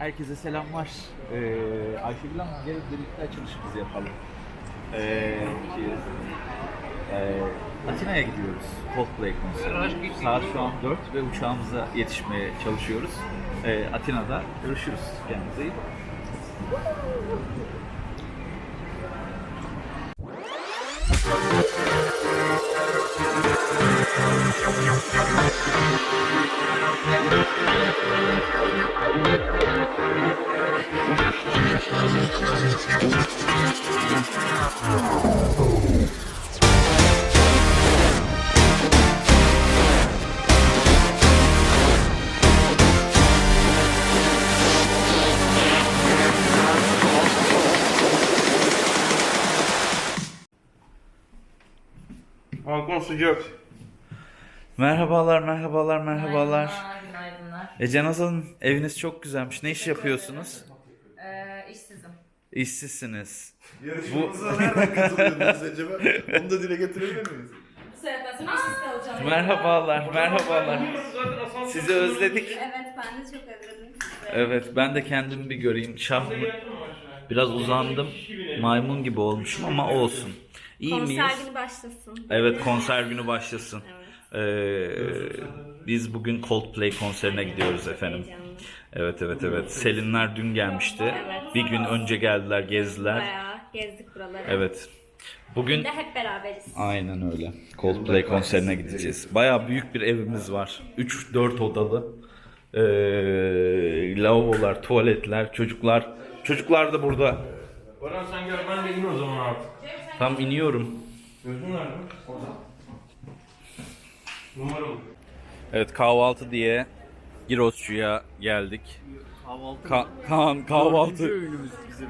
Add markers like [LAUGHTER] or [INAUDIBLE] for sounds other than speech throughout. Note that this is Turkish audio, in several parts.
Herkese selamlar. Ee, Ayşegül Hanım gelin birlikte açılışımızı yapalım. Ee. Ee, Atina'ya gidiyoruz Coldplay konserine. Saat şu an 4 ve uçağımıza yetişmeye çalışıyoruz. Ee, Atina'da görüşürüz. Kendinize iyi bakın. Balkon sıcak. Merhabalar, merhabalar, merhabalar. Günaydınlar. Ece Nazan eviniz çok güzelmiş. Ne iş yapıyorsunuz? Ee, işsizim. İşsizsiniz. Yarışmamıza nereden katılıyordunuz [LAUGHS] acaba? Onu da dile getirebilir miyiz? Bu sonra işsiz kalacağım. Merhabalar, merhabalar. Sizi özledik. Evet ben de çok özledim sizi. Evet, ben de kendimi bir göreyim. Şah? Biraz uzandım. Maymun gibi olmuşum ama olsun. İyi miyiz? Konser günü başlasın. Evet, konser günü başlasın. Evet. Ee, biz bugün Coldplay konserine gidiyoruz efendim. Evet, evet, evet. Selinler dün gelmişti. Evet. Bir gün önce geldiler, gezdiler. Bayağı gezdik buraları. Evet. Bugün de hep beraberiz. Aynen öyle. Coldplay konserine gideceğiz. Bayağı büyük bir evimiz var. 3-4 odalı. Ee, lavabolar, tuvaletler, çocuklar. Çocuklar da burada. Baran sen gel ben de in o zaman artık. Tam iniyorum. Gözün nerede? Orada. Numara mı? Evet kahvaltı diye Girosçu'ya geldik. Ka- Kaan kahvaltı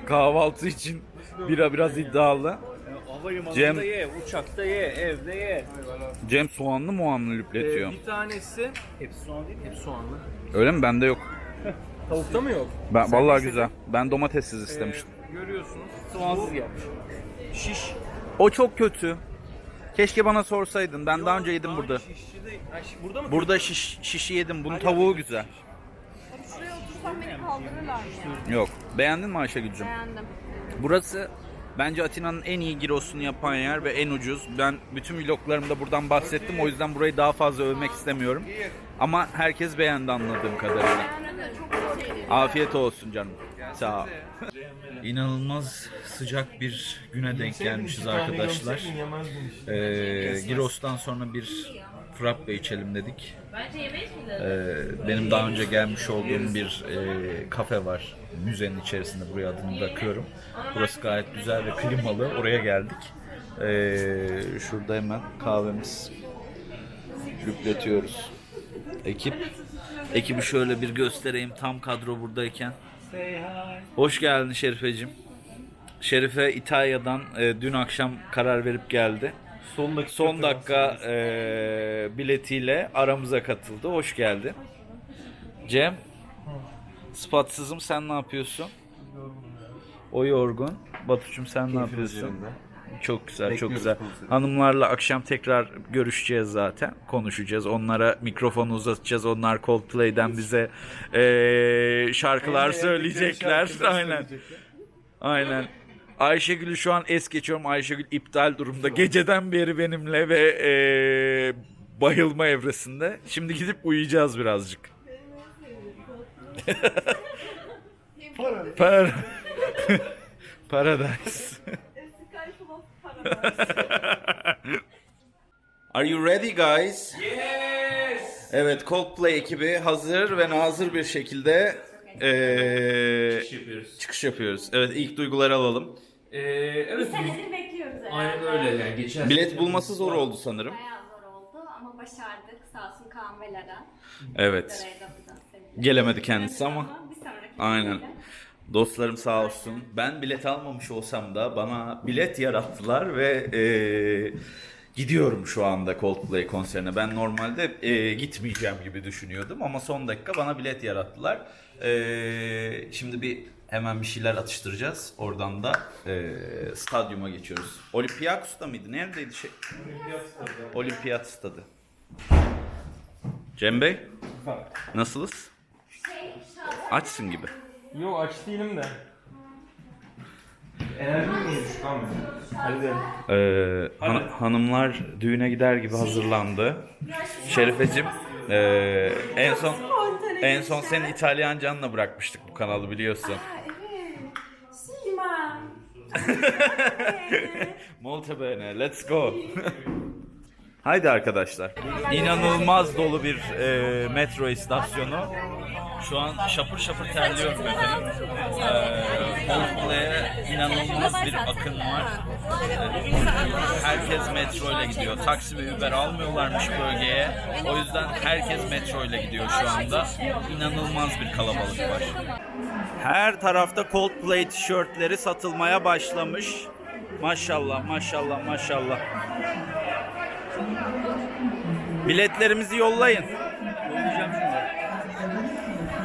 kahvaltı için bira biraz iddialı. Havalimanında Cem- ye, uçakta ye, evde ye. Cem soğanlı muanlı lüpletiyor. Ee, bir tanesi, hepsi soğan değil mi? Hepsi soğanlı. Öyle mi? Bende yok. Tavukta mı yok? Ben Sen vallahi güzel. Ben domatessiz istemiştim. Ee, görüyorsunuz, soğansız gelmiş. Şiş. O çok kötü. Keşke bana sorsaydın. Ben daha önce yedim burada. Şişçi de, şi- burada mı? Burada şiş, şişi yedim. Bunun tavuğu güzel. Şuraya otursam beni kaldırırlar mı? Yok. Beğendin mi Ayşegül'cüm? Beğendim. Burası bence Atina'nın en iyi girosunu yapan yer ve en ucuz. Ben bütün vloglarımda buradan bahsettim. O yüzden burayı daha fazla övmek istemiyorum. Ama herkes beğendi anladığım kadarıyla. Beğendim. Çok zor yeri. Afiyet olsun canım. Ol. İnanılmaz sıcak bir güne denk gelmişiz arkadaşlar. Ee, Giros'tan sonra bir frappe içelim dedik. Ee, benim daha önce gelmiş olduğum bir e, kafe var müzenin içerisinde buraya adını bırakıyorum. Burası gayet güzel ve klimalı. Oraya geldik. Ee, şurada hemen kahvemiz lüpletiyoruz. Ekip ekibi şöyle bir göstereyim tam kadro buradayken. Hoş geldin Şerifeciğim. Şerife İtalya'dan e, dün akşam karar verip geldi. Son dakika. Son dakika e, biletiyle aramıza katıldı. Hoş geldin. Cem. Spatsızım sen ne yapıyorsun? O yorgun. Batuçum sen ne yapıyorsun? Çok güzel, çok güzel. Hanımlarla akşam tekrar görüşeceğiz zaten. Konuşacağız. Onlara mikrofonu uzatacağız. Onlar Coldplay'den bize e, şarkılar söyleyecekler. Aynen. Aynen. Ayşegül'ü şu an es geçiyorum. Ayşegül iptal durumda. Geceden beri benimle ve eee, bayılma evresinde. Şimdi gidip uyuyacağız birazcık. Para. [LAUGHS] Paradise. [LAUGHS] Are you ready guys? Yes! Evet Coldplay ekibi hazır ve nazır bir şekilde eee, yapıyoruz. çıkış yapıyoruz. Evet ilk duyguları alalım. Ee, evet. Senedir bekliyoruz herhalde. Aynen öyle yani. Geçen Bilet bulması zor oldu sanırım. Bayağı zor oldu ama başardık. Sağ olsun Kaan ve Lara. Evet. Lara'ya da buradan sevgiler. Gelemedi kendisi ama Bir sonraki aynen. sefere. Dostlarım sağ olsun. Ben bilet almamış olsam da bana bilet yarattılar ve eee, gidiyorum şu anda Coldplay konserine. Ben normalde eee, gitmeyeceğim gibi düşünüyordum ama son dakika bana bilet yarattılar. Eee, şimdi bir hemen bir şeyler atıştıracağız. Oradan da eee, stadyuma geçiyoruz. Olympiakos'ta mıydı? Neredeydi şey? Olimpiyat stadı. Cem Bey, nasılız? Şey, Açsın gibi. Yo aç değilim de. Enerjim niye düşük abi? Hadi gidelim. Ee, han- hanımlar düğüne gider gibi hazırlandı. Şerifeciğim ee, en son en son senin İtalyancanla bırakmıştık bu kanalı biliyorsun. [LAUGHS] Molto bene, let's go. Haydi arkadaşlar. İnanılmaz dolu bir e, metro istasyonu. Şu an şapır şapır terliyorum efendim. E, Coldplay'e inanılmaz bir akın var. E, herkes metro ile gidiyor. Taksi ve Uber almıyorlarmış bölgeye. O yüzden herkes metro ile gidiyor şu anda. İnanılmaz bir kalabalık var. Her tarafta Coldplay tişörtleri satılmaya başlamış. Maşallah, maşallah, maşallah. Biletlerimizi yollayın.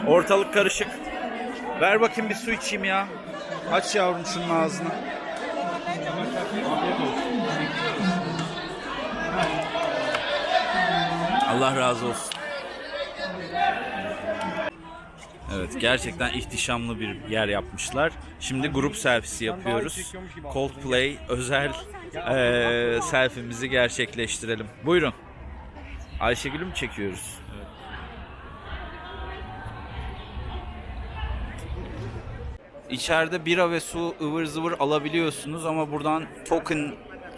Ortalık karışık. Ver bakayım bir su içeyim ya. Aç yavrum şunun ağzını. Allah razı olsun. Evet gerçekten ihtişamlı bir yer yapmışlar. Şimdi grup selfiesi yapıyoruz. Coldplay özel eee selfie'mizi gerçekleştirelim. Buyurun. Ayşegül'ü mü çekiyoruz? İçeride bira ve su ıvır zıvır alabiliyorsunuz ama buradan token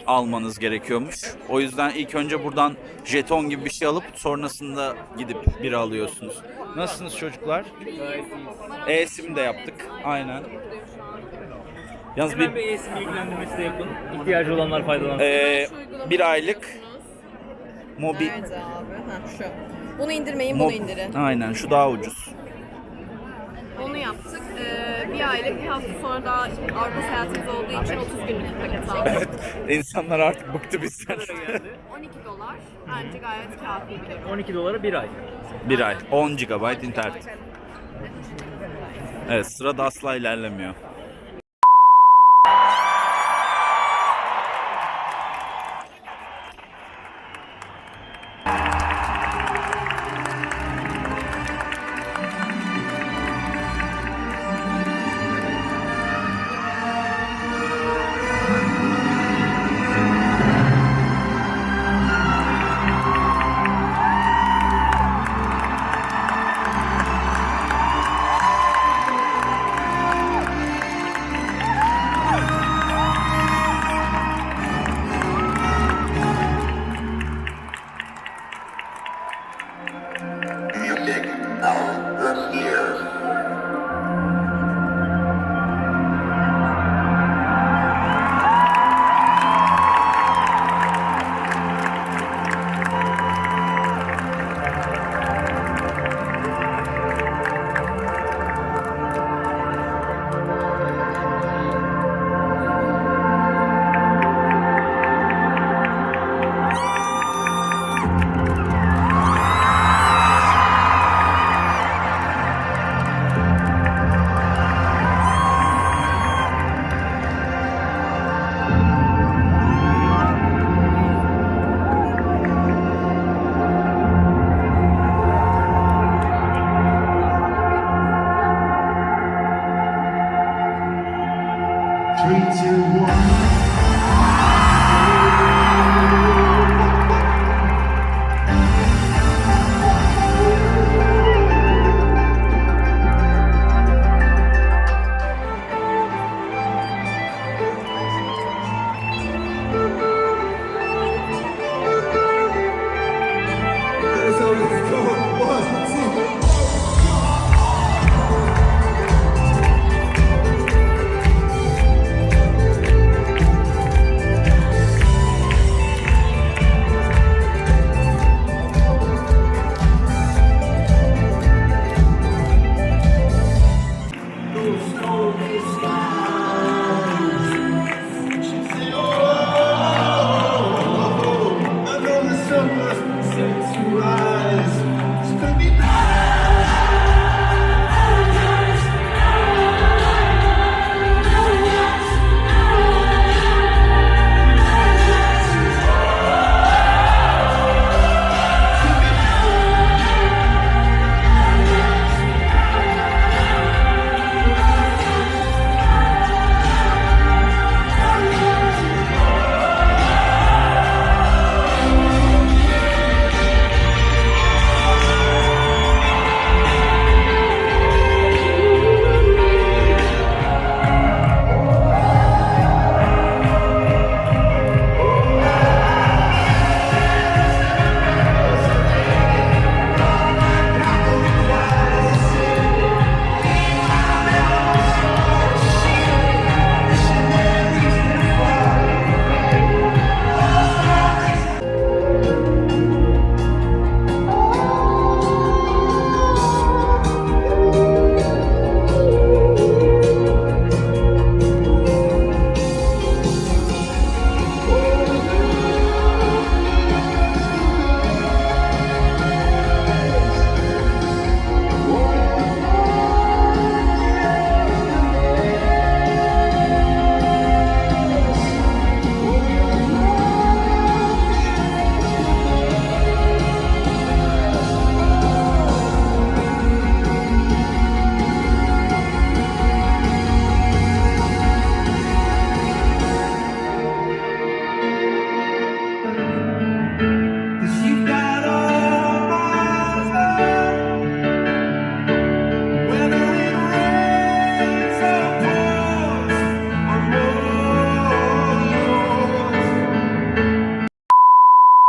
almanız gerekiyormuş. O yüzden ilk önce buradan jeton gibi bir şey alıp sonrasında gidip bira alıyorsunuz. Nasılsınız çocuklar? E-sim de yaptık. Aynen. Yalnız bir, Bir ESM bilgilendirmesi de yapın. İhtiyacı olanlar faydalansın. e, bir aylık mobil Nerede abi? Ha şu. Bunu indirmeyin, bunu indirin. Aynen şu daha ucuz. Onu yaptık. Bir aylık bir hafta sonra da Avrupa seyahatimiz olduğu için 30 günlük paket aldık. İnsanlar artık bıktı bizden. 12 dolar. Bence gayet kafi bir ürün. 12 dolara bir ay. bir ay. 10 GB internet. Evet sırada asla ilerlemiyor.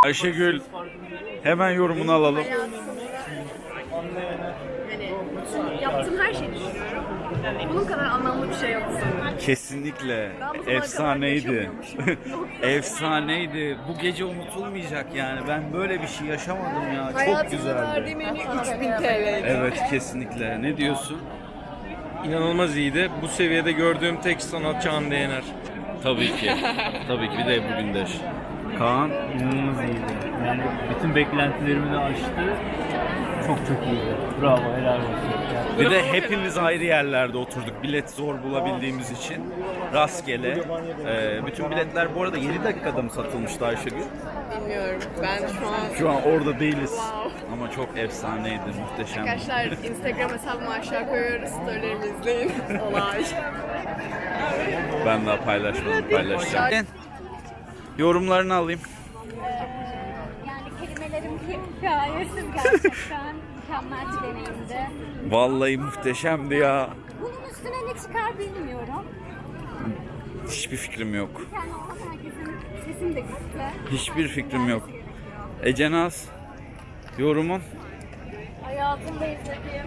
Ayşegül hemen yorumunu alalım. Hani bütün yaptığım her şeyi düşünüyorum. Bunun kadar anlamlı bir şey yok sanırım. Kesinlikle Ben bu zamana kadar efsaneydi. yaşamıyormuşum. Yok. [LAUGHS] Efsaneydi. Bu gece unutulmayacak yani. Ben böyle bir şey yaşamadım ya. Çok Hayatımda güzeldi. verdiğim en iyi 3000 TL'ydi. Evet kesinlikle. Ne diyorsun? İnanılmaz iyiydi. Bu seviyede gördüğüm tek sanatçı Hande Yener. Tabii ki. [LAUGHS] Tabii ki bir de Ebru Gündeş. Kaan İnanılmaz iyiydi. Yani bütün beklentilerimi de aştı. Çok çok iyiydi. Bravo, helal olsun. Yani Bir de hepimiz ayrı yerlerde oturduk. Bilet zor bulabildiğimiz için. Rastgele. Ee, bütün biletler bu arada 7 dakikada mı satılmıştı Ayşegül? Bilmiyorum. Ben şu an Şu an orada değiliz. Wow. Ama çok efsaneydi, muhteşem. Arkadaşlar Instagram hesabımı aşağı koyuyoruz. Storylerimi izleyin. [LAUGHS] Olay. Ben daha paylaşmadım, paylaşacağım. Yorumlarını alayım. Yani kelimelerim hikayesiz gerçekten. Mükemmel bir deneyimdi. Vallahi muhteşemdi ya. Bunun üstüne ne çıkar bilmiyorum. Hiçbir fikrim yok. Yani herkesin sesim de gitti. Hiçbir fikrim yok. Ece Naz, yorumun? Hayatımda izlediğim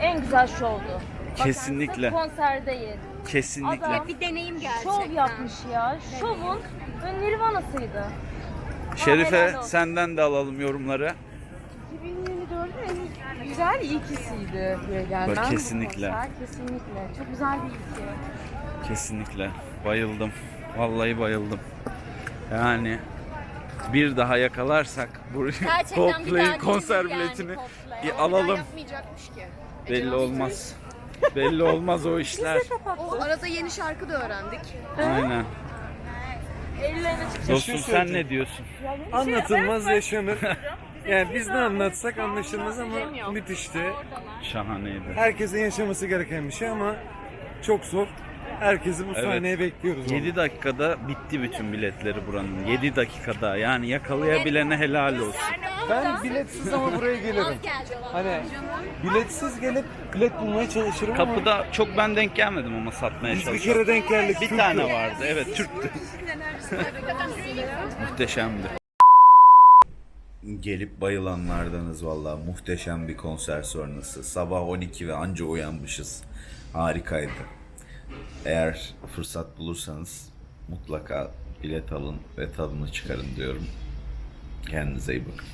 en güzel şovdu. Kesinlikle. sırf konser değil. Kesinlikle. Adam Bir deneyim gerçekten. şov yapmış ya. Şovun nirvanasıydı. Şerife helal olsun. senden de alalım yorumları. 2024'ün en güzel ilkisiydi buraya gelmem. Bak, kesinlikle. Konser, kesinlikle. Çok güzel bir ilki. Kesinlikle. Bayıldım. Vallahi bayıldım. Yani bir daha yakalarsak bu Coldplay'in konser biletini bir alalım. Yapmayacakmış ki. Belli olmaz. Belli olmaz o işler. O arada yeni şarkı da öğrendik. Aynen. Ellerine. Dostum sen ne diyorsun? Anlatılmaz yaşanır. [LAUGHS] Yani biz ne anlatsak anlaşılmaz ama müthişti. Şahaneydi. Herkesin yaşaması gereken bir şey ama çok zor. Herkesi bu Evet. sahneye bekliyoruz. 7 dakikada bitti bütün biletleri buranın. 7 dakikada. Yani yakalayabilene helal olsun. Ben biletsiz ama buraya gelirim. Hani biletsiz gelip bilet bulmaya çalışırım ama Kapıda çok ben denk gelmedim ama satmaya biz bir kere denk geldik. Bir tane vardı. Evet Türk'tü. Muhteşemdi. Gelip bayılanlardanız valla. Muhteşem bir konser sonrası. Sabah 12 ve anca uyanmışız. Harikaydı. Eğer fırsat bulursanız mutlaka bilet alın ve tadını çıkarın diyorum. Kendinize iyi bakın.